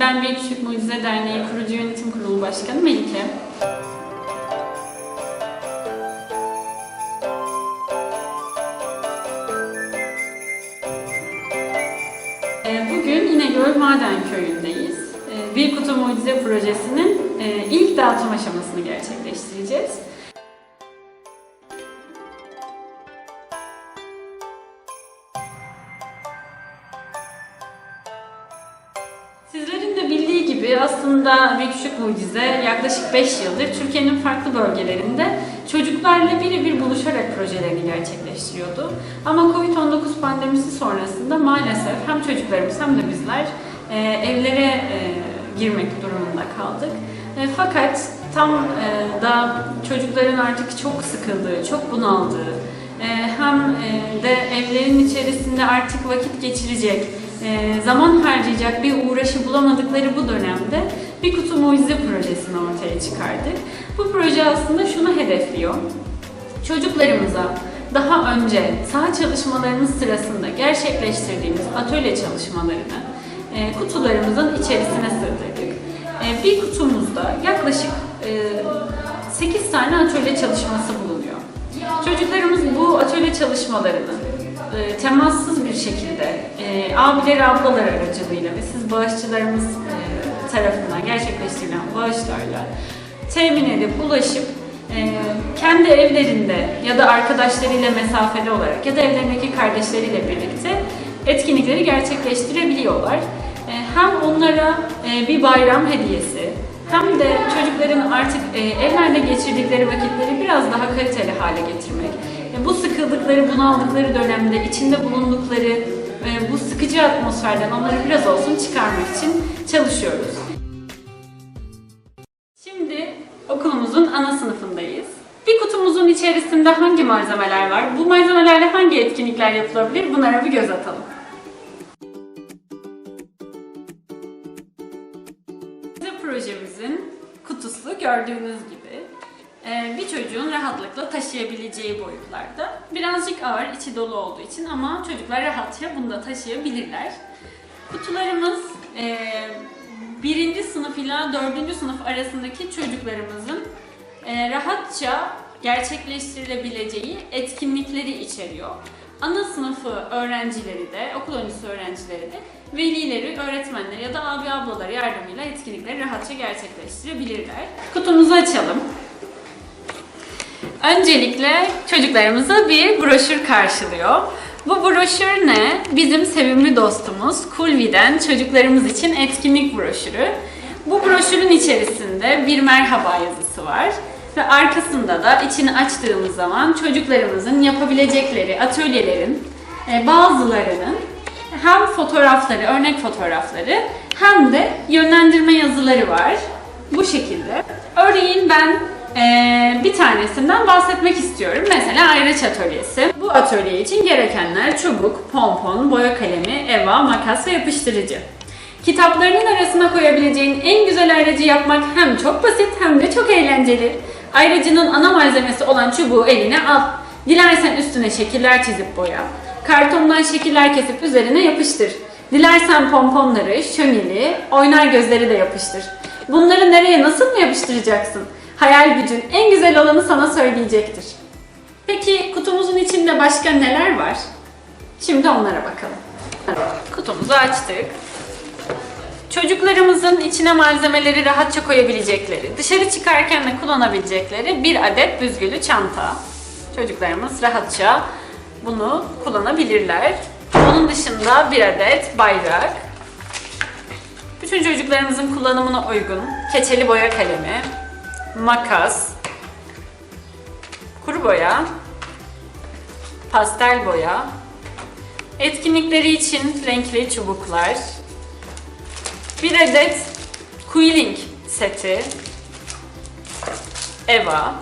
Ben Bir Küçük Mucize Derneği Kurucu Yönetim Kurulu Başkanı Melike. Ee, Bugün İnegöl Maden Köyü'ndeyiz. Ee, Bir Kutu Mucize Projesi'nin e, ilk dağıtım aşamasını gerçekleştireceğiz. Gibi aslında Bir Küçük Mucize yaklaşık 5 yıldır Türkiye'nin farklı bölgelerinde çocuklarla birebir buluşarak projelerini gerçekleştiriyordu. Ama Covid-19 pandemisi sonrasında maalesef hem çocuklarımız hem de bizler e, evlere e, girmek durumunda kaldık. E, fakat tam da çocukların artık çok sıkıldığı, çok bunaldığı, hem de evlerin içerisinde artık vakit geçirecek, zaman harcayacak bir uğraşı bulamadıkları bu dönemde bir kutu mucize projesini ortaya çıkardık. Bu proje aslında şunu hedefliyor. Çocuklarımıza daha önce saha çalışmalarımız sırasında gerçekleştirdiğimiz atölye çalışmalarını e, kutularımızın içerisine sığdırdık. E, bir kutumuzda yaklaşık e, 8 tane atölye çalışması bulunuyor. Çocuklarımız bu atölye çalışmalarını e, temassız bir şekilde e, abiler ablalar aracılığıyla ve siz bağışçılarımız e, tarafından gerçekleştirilen bağışlarla temin edip ulaşıp e, kendi evlerinde ya da arkadaşlarıyla mesafeli olarak ya da evlerindeki kardeşleriyle birlikte etkinlikleri gerçekleştirebiliyorlar. E, hem onlara e, bir bayram hediyesi hem de çocukların artık e, evlerde geçirdikleri vakitleri biraz daha kaliteli hale getirmek. E, bu sıkıldıkları, bunaldıkları dönemde içinde bulundukları e, bu sıkıcı atmosferden onları biraz olsun çıkarmak için çalışıyoruz. Şimdi okulumuzun ana sınıfındayız. Bir kutumuzun içerisinde hangi malzemeler var? Bu malzemelerle hangi etkinlikler yapılabilir? Bunlara bir göz atalım. Bize projemizin kutusu gördüğünüz gibi bir çocuğun rahatlıkla taşıyabileceği boyutlarda. Birazcık ağır, içi dolu olduğu için ama çocuklar rahatça bunu da taşıyabilirler. Kutularımız e, birinci sınıf ile dördüncü sınıf arasındaki çocuklarımızın e, rahatça gerçekleştirilebileceği etkinlikleri içeriyor. Ana sınıfı öğrencileri de, okul öncesi öğrencileri de velileri, öğretmenleri ya da abi ablaları yardımıyla etkinlikleri rahatça gerçekleştirebilirler. Kutumuzu açalım. Öncelikle çocuklarımıza bir broşür karşılıyor. Bu broşür ne? Bizim sevimli dostumuz Kulvi'den çocuklarımız için etkinlik broşürü. Bu broşürün içerisinde bir merhaba yazısı var. Ve arkasında da içini açtığımız zaman çocuklarımızın yapabilecekleri atölyelerin e, bazılarının hem fotoğrafları, örnek fotoğrafları hem de yönlendirme yazıları var. Bu şekilde. Örneğin ben ee, bir tanesinden bahsetmek istiyorum. Mesela ayraç atölyesi. Bu atölye için gerekenler çubuk, pompon, boya kalemi, eva, makas ve yapıştırıcı. Kitaplarının arasına koyabileceğin en güzel ayracı yapmak hem çok basit hem de çok eğlenceli. Ayracının ana malzemesi olan çubuğu eline al. Dilersen üstüne şekiller çizip boya. Kartondan şekiller kesip üzerine yapıştır. Dilersen pomponları, şönili, oynar gözleri de yapıştır. Bunları nereye nasıl mı yapıştıracaksın? Hayal gücün en güzel olanı sana söyleyecektir. Peki kutumuzun içinde başka neler var? Şimdi onlara bakalım. Kutumuzu açtık. Çocuklarımızın içine malzemeleri rahatça koyabilecekleri, dışarı çıkarken de kullanabilecekleri bir adet büzgülü çanta. Çocuklarımız rahatça bunu kullanabilirler. Onun dışında bir adet bayrak. Bütün çocuklarımızın kullanımına uygun keçeli boya kalemi, makas, kuru boya, pastel boya, etkinlikleri için renkli çubuklar, bir adet quilling seti, eva,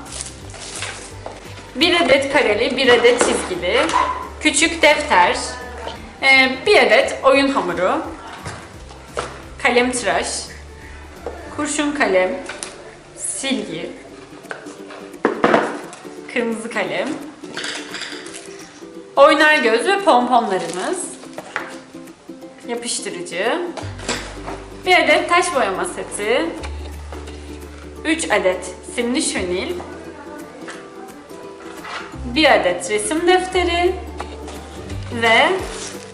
bir adet kareli, bir adet çizgili, küçük defter, e, bir adet oyun hamuru, kalem tıraş, kurşun kalem, silgi, kırmızı kalem, oynar göz ve pomponlarımız, yapıştırıcı, Bir adet taş boyama seti, 3 adet simli şönil, bir adet resim defteri. Ve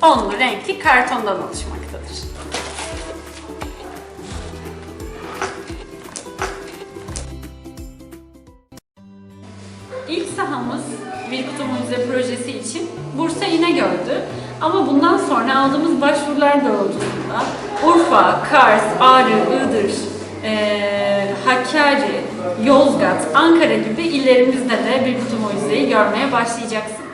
onlu renkli kartondan oluşmaktadır. İlk sahamız Bir Kutu Mucize projesi için Bursa İnegöl'dü. Ama bundan sonra aldığımız başvurular doğrultusunda Urfa, Kars, Ağrı, Iğdır, eee, Hakkari, Yozgat, Ankara gibi illerimizde de Bir Kutu Mucize'yi görmeye başlayacaksınız.